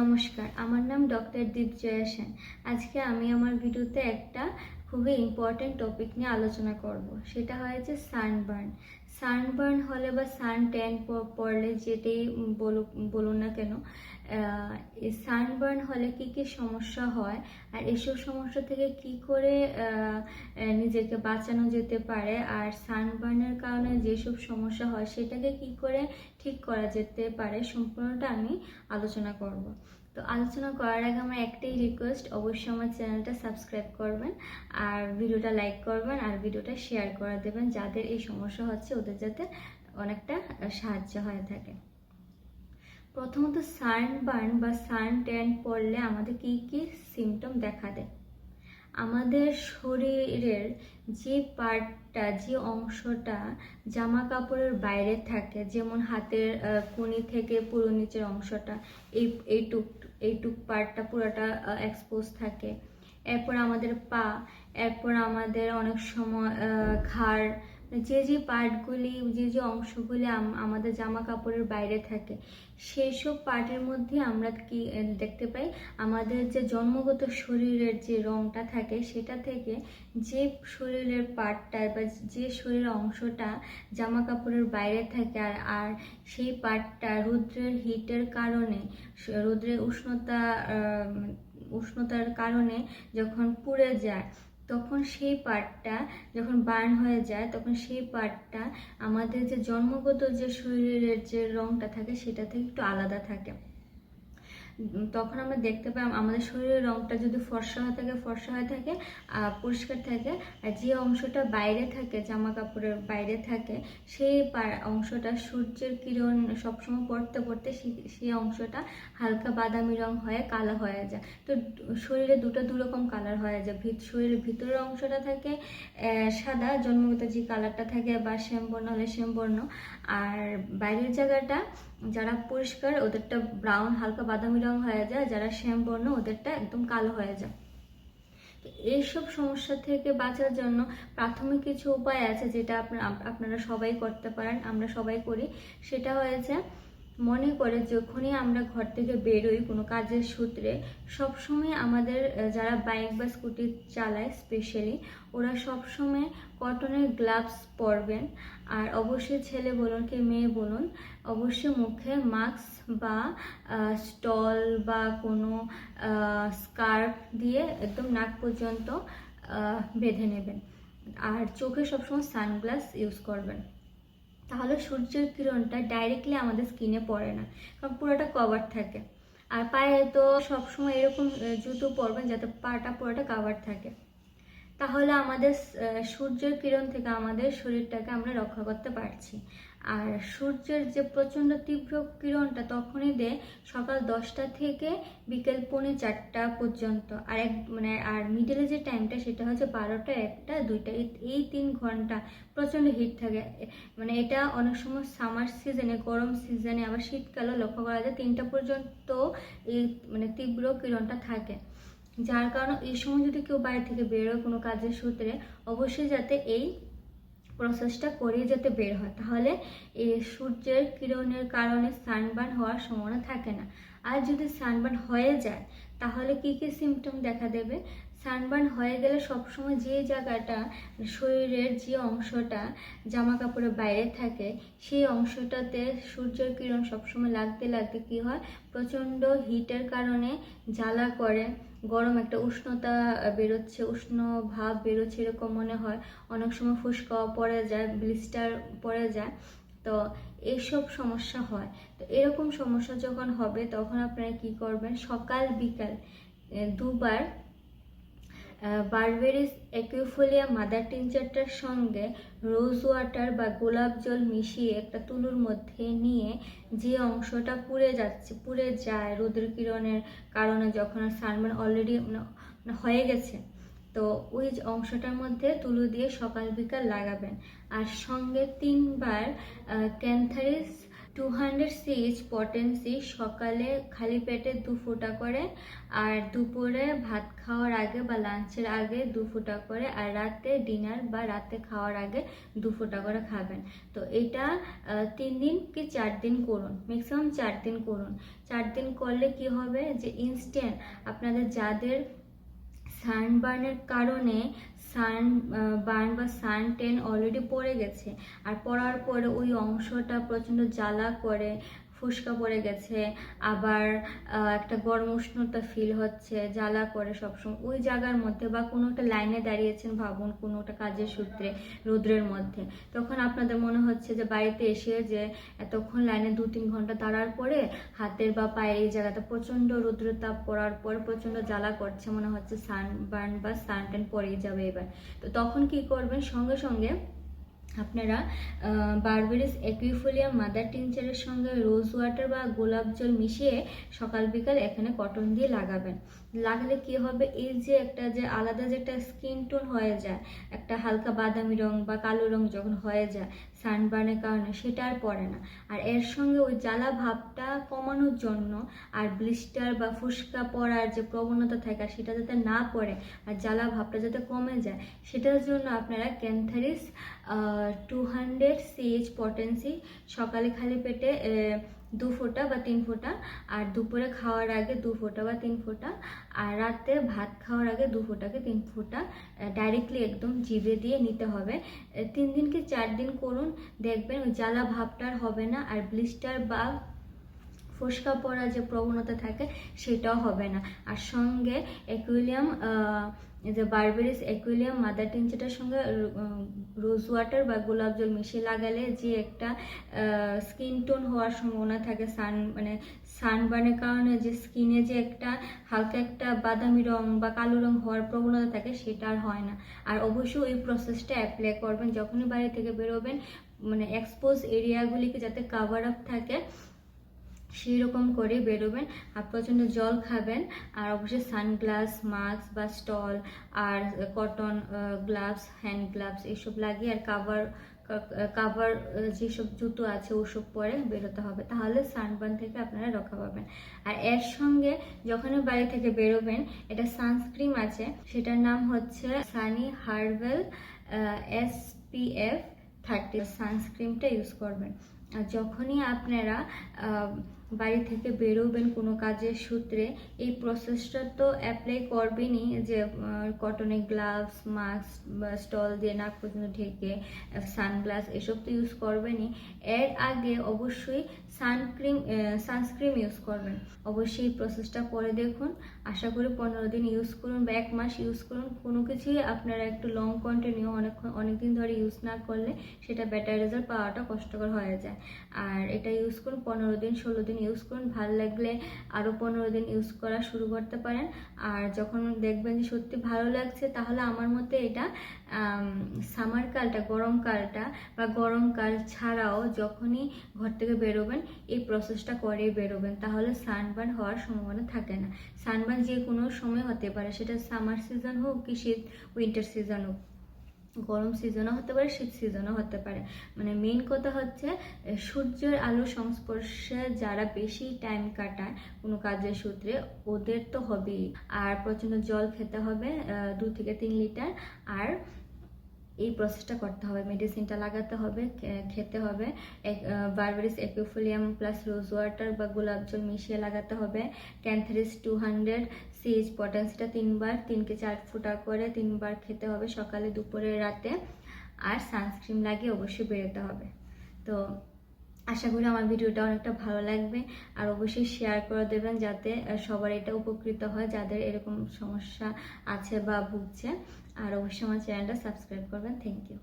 নমস্কার, আমার নাম ডক্টর দীপজয়া সেন। আজকে আমি আমার ভিডিওতে একটা খুবই ইম্পর্ট্যান্ট টপিক নিয়ে আলোচনা করব। সেটা হয়েছে সানবার্ন সানবার্ন হলে বা সান ট্যান পড়লে যেটাই বলুন না কেন সানবার্ন হলে কি কি সমস্যা হয় আর এসব সমস্যা থেকে কি করে নিজেকে বাঁচানো যেতে পারে আর সানবার্নের কারণে যেসব সমস্যা হয় সেটাকে কি করে ঠিক করা যেতে পারে, সম্পূর্ণটা আমি আলোচনা করব। তো আলোচনা করার আগে আমার একটাই রিকোয়েস্ট অবশ্যই আমার চ্যানেলটা সাবস্ক্রাইব করবেন আর ভিডিওটা লাইক করবেন আর ভিডিওটা শেয়ার করে দেবেন যাদের এই সমস্যা হচ্ছে ওদের যাতে অনেকটা সাহায্য হয়ে থাকে। প্রথমত সানবার্ন বা সান ট্যান পড়লে আমাদের কি কি সিমটম দেখা দেয়? আমাদের শরীরের যে পার্টটা যে অংশটা জামা কাপড়ের বাইরে থাকে, যেমন হাতের কুনি থেকে পুরো নিচের অংশটা, এই, এইটুক এইটুক পার্টটা পুরোটা এক্সপোজ থাকে। এরপর আমাদের পা এরপর আমাদের অনেক সময় ঘাড় যে যে পার্টগুলি, যে যে অংশগুলি আম- আমাদের জামা কাপড়ের বাইরে থাকে সেই সব পার্টের মধ্যে আমরা কি দেখতে পাই আমাদের যে জন্মগত শরীরের যে রংটা থাকে, সেটা থেকে যে শরীরের পার্টটা বা যে শরীরের অংশটা জামা কাপড়ের বাইরে থাকে আর আর সেই পার্টটা রৌদ্রের হিটের কারণে রৌদ্রের উষ্ণতা উষ্ণতার কারণে যখন পুড়ে যায় তখন সেই পার্টটা যখন বার্ন হয়ে যায়, তখন সেই পার্টটা আমাদের যে জন্মগত যে শরীরের যে রংটা থাকে, সেটা থেকে একটু আলাদা থাকে। তখন আমরা দেখতে পাই আমাদের শরীরের রংটা যদি ফর্সা হয়ে থাকে, ফর্সা হয়ে থাকে পরিষ্কার থাকে, আর যে অংশটা বাইরে থাকে জামা কাপড়ের বাইরে থাকে, সেই অংশটা সূর্যের কিরণ সবসময় পড়তে পড়তে সেই- অংশটা হালকা বাদামি রং হয়ে কালো হয়ে যায়। তো শরীরে দুটো দুরকম কালার হয়ে যায়। শরীরের ভিতরের অংশটা থাকে সাদা, জন্মগত যে কালারটা থাকে, বা শ্যামবর্ণ হলে শ্যামবর্ণ, আর বাইরের জায়গাটা যারা পরিষ্কার, ওদেরটা ব্রাউন হালকা বাদামি রং হয়ে যায়। যারা শ্যাম বর্ণ ওদেরটা একদম কালো হয়ে যায়। তো এইসব সমস্যা থেকে বাঁচার জন্য প্রাথমিক কিছু উপায় আছে যেটা আপনারা আপনারা সবাই করতে পারেন, আমরা সবাই করি। সেটা হয়েছে মনে করে যখনই আমরা ঘর থেকে বেরোই কোনো কাজের সূত্রে, সবসময় আমাদের যারা বাইক বা স্কুটি চালায় স্পেশালি ওরা সবসময় কটনের গ্লাভস পরবেন। আর অবশ্যই ছেলে বলুন কি মেয়ে বলুন, অবশ্যই মুখে মাস্ক বা স্টল বা কোনো স্কার্ফ দিয়ে একদম নাক পর্যন্ত বেঁধে নেবেন। আর চোখে সবসময় সানগ্লাস ইউজ করবেন। তাহলে সূর্যের কিরণটা ডাইরেক্টলি আমাদের স্কিনে পড়ে না, কারণ পুরোটা কভার থাকে। আর পায়ে তো সবসময় এরকম জুতো পরবেন যাতে পাটা পুরোটা কাভার থাকে। তাহলে আমাদের সূর্যের কিরণ থেকে আমাদের শরীরটাকে আমরা রক্ষা করতে পারছি। আর সূর্যের যে প্রচণ্ড তীব্র কিরণটা তখনই দেয় সকাল দশটা থেকে বিকেল পৌনে চারটা পর্যন্ত। আর এক মানে আর মিডলে যে টাইমটা সেটা হচ্ছে বারোটা, একটা, দুইটা, এই- তিন ঘণ্টা প্রচণ্ড হিট থাকে। মানে এটা অনেক সময় সামার সিজনে গরম সিজনে আবার শীতকালেও লক্ষ্য করা যায়, তিনটা পর্যন্ত এই মানে তীব্র কিরণটা থাকে। যার কারণে এই সময় যদি কেউ বাড়ি থেকে বেরোয় কোনো কাজের সূত্রে, অবশ্যই যাতে এই প্রসেসটা করে যাতে বের হয়। তাহলে এই সূর্যের কিরণের কারণে সানবার্ন হওয়ার সম্ভাবনা থাকে না। আর যদি সানবার্ন হয়ে যায়, তাহলে কি কি সিমটম দেখা দেবে? সানবার্ন হয়ে গেলে সবসময় যে জায়গাটা, শরীরের যে অংশটা জামা কাপড়ের বাইরে থাকে, সেই অংশটাতে সূর্যের কিরণ সবসময় লাগতে লাগতে কি হয়? প্রচণ্ড হিটের কারণে জ্বালা করে, গরম একটা উষ্ণতা বেরোচ্ছে, উষ্ণ ভাব বেরোচ্ছে এরকম মনে হয়। অনেক সময় ফুসকাও পড়ে যায়, ব্লিস্টার পড়ে যায়। তো এইসব সমস্যা হয়। তো এরকম সমস্যা যখন হবে, তখন আপনারা কি করবেন? সকাল বিকাল দুবার বারবেরিস একুইফোলিয়া মাদার টিনচারটার সঙ্গে রোজ ওয়াটার বা গোলাপ জল মিশিয়ে একটা তুলুর মধ্যে নিয়ে যে অংশটা পুড়ে যাচ্ছে, পুড়ে যায় রোদের কিরণের কারণে যখন সানবার্ন অলরেডি হয়ে গেছে, তো ওই অংশটার মধ্যে তুলো দিয়ে সকাল বিকাল লাগাবেন। আর সঙ্গে তিনবার cantharis two hundred CH potency সকালে খালি পেটে দু ফোঁটা করে আর দুপুরে ভাত খাওয়ার আগে বা লাঞ্চের আগে দু ফোঁটা করে আর রাতে ডিনার বা রাতে খাওয়ার আগে দু ফোঁটা করে খাবেন। তো এটা তিন দিন কি চার দিন করুন? ম্যাক্সিমাম চার দিন করুন। চার দিন করলে কি হবে? যে ইনস্ট্যান্ট আপনাদের যাদের সানবার্নের কারণে সান বার্ন বা সান টেন অলরেডি পড়ে গেছে। আর পড়ার পরে ওই অংশটা প্রচণ্ড জ্বালা করে ফুসকা পড়ে গেছে, আবার একটা গরম উষ্ণতা ফিল হচ্ছে, জ্বালা করে সবসময়। ওই জায়গার মধ্যে বা কোনো একটা লাইনে দাঁড়িয়েছেন ভাবুন, কোনো একটা কাজের সূত্রে, রৌদ্রের মধ্যে। তখন আপনাদের মনে হচ্ছে যে বাড়িতে এসে যে এতক্ষণ লাইনে দু তিন ঘণ্টা দাঁড়ার পরে হাতের বা পায়ের এই জায়গাটা প্রচণ্ড রৌদ্রের তাপ পড়ার পর প্রচণ্ড জ্বালা করছে, মনে হচ্ছে সানবার্ন বা সানটেন পরেই যাবে এবার। তো তখন কি করবেন? সঙ্গে সঙ্গে আপনারা বার্বেরিস একুইফোলিয়াম মাদার টিনচারের সঙ্গে রোজ ওয়াটার বা গোলাপ জল মিশিয়ে সকাল বিকাল এখানে কটন দিয়ে লাগাবেন। লাগালে কি হবে? এই যে একটা যে আলাদা যে একটা স্কিন টোন হয়ে যায়, একটা হালকা বাদামি রং বা কালো রং যখন হয়ে যায় সানবার্নের কারণে সেটা আর পড়ে না। আর এর সঙ্গে ওই জ্বালা ভাবটা কমানোর জন্য আর ব্লিস্টার বা ফুসকা পড়ার যে প্রবণতা থাকে সেটা যাতে না পড়ে আর জ্বালা ভাবটা যাতে কমে যায়, সেটার জন্য আপনারা cantharis two hundred CH potency সকালে খালি পেটে দু ফোঁটা বা তিন ফোঁটা, আর দুপুরে খাওয়ার আগে দু ফোঁটা বা তিন ফোঁটা, আর রাতে ভাত খাওয়ার আগে দু ফোঁটাকে তিন ফোঁটা ডাইরেক্টলি একদম জিভে দিয়ে নিতে হবে। তিন দিন কি চার দিন করুন, দেখবেন ওই জ্বালা ভাবটা আর হবে না, আর ব্লিস্টার বা ফোসকা পড়ার যে প্রবণতা থাকে, সেটাও হবে না। আর সঙ্গে একুইলিয়াম যে বারবেরিস একুইলিয়াম, মাদার টিনচাটার সঙ্গে রোজ ওয়াটার বা গোলাপ জল মিশিয়ে লাগালে যে একটা স্কিন টোন হওয়ার সম্ভাবনা থাকে, সান মানে সানবার্নের কারণে যে স্কিনে যে একটা হালকা একটা বাদামি রং বা কালো রং হওয়ার প্রবণতা থাকে, সেটা আর হয় না। আর অবশ্যই ওই প্রসেসটা অ্যাপ্লাই করবেন। যখনই বাড়ি থেকে বেরোবেন মানে এক্সপোজ এরিয়াগুলিকে যাতে কাভার আপ থাকে সেই রকম করে বেরোবেন। আর প্রচণ্ড জল খাবেন। আর অবশ্যই সানগ্লাস, মাস্ক বা স্টল আর কটন গ্লাভস, হ্যান্ড গ্লাভস এইসব লাগিয়ে আর কাভার কাভার যেসব জুতো আছে ওসব পরে বেরোতে হবে। তাহলে সানবার্ন থেকে আপনারা রক্ষা পাবেন। আর এর সঙ্গে যখনই বাড়ি থেকে বেরোবেন, এটা সানস্ক্রিন আছে। সেটার নাম হচ্ছে সানি হার্বেল এসপিএফ থার্টি। সানস্ক্রিনটা ইউজ করবেন। যখনই আপনারা বাড়ি থেকে বেরোবেন কোনো কাজের সূত্রে, এই প্রসেসটা তো অ্যাপ্লাই করবেনই যে কটনের গ্লাভস মাস্ক বা স্টল দিয়ে নাক পর্যন্ত ঢেকে সানগ্লাস এসব তো ইউজ করবেনই। এর আগে অবশ্যই সানক্রিম সানস্ক্রিন ইউজ করবেন। অবশ্যই এই প্রসেসটা করে দেখুন। আশা করি পনেরো দিন ইউজ করুন বা এক মাস ইউজ করুন। কোনো কিছুই আপনারা একটু লং কন্টিনিউ অনেকক্ষণ অনেকদিন ধরে ইউজ না করলে সেটা বেটার রেজাল্ট পাওয়াটা কষ্টকর হয়ে যায়। আর এটা ইউজ করুন, পনেরো দিন, ষোলো দিন ইউজ করুন। ভালো লাগলে আরও পনেরো দিন ইউজ করা শুরু করতে পারেন। আর যখন দেখবেন যে সত্যি ভালো লাগছে, তাহলে আমার মতে এটা সামার কালটা গরমকালটা বা গরমকাল ছাড়াও যখনই ঘর থেকে বেরোবেন, এই প্রসেসটা করে বেরোবেন। তাহলে সানবার্ন হওয়ার সম্ভাবনা থাকে না। সানবার্ন যে কোনো সময় হতে পারে, সেটা সামার সিজন হোক কি শীত উইন্টার সিজন হোক। গরম সিজনও হতে পারে, শীত সিজনও হতে পারে। মানে মেন কথা হচ্ছে সূর্যের আলো সংস্পর্শে যারা বেশি টাইম কাটায় কোনো কাজের সূত্রে, ওদের তো হবেই। আর প্রচণ্ড জল খেতে হবে দু থেকে তিন লিটার আর এই প্রসেসটা করতে হবে মেডিসিনটা লাগাতে হবে খেতে হবে। Berberis aquifolium plus rose water বা গোলাপ জল মিশিয়ে লাগাতে হবে। ক্যান্থারিস টু হান্ড্রেড সিএইচ পটেন্সিটা তিনবার, তিনকে চার ফুটা করে তিনবার খেতে হবে সকালে, দুপুরে, রাতে। আর সানস্ক্রিন লাগিয়ে অবশ্যই বেরোতে হবে। তো আশা করি আমার ভিডিওটা অনেকটা ভালো লাগবে। আর অবশ্যই শেয়ার করে দেবেন যাতে সবার এটা উপকৃত হয়, যাদের এরকম সমস্যা আছে বা ভুগছে। আর অবশ্যই আমার চ্যানেলটা সাবস্ক্রাইব করবেন। Thank you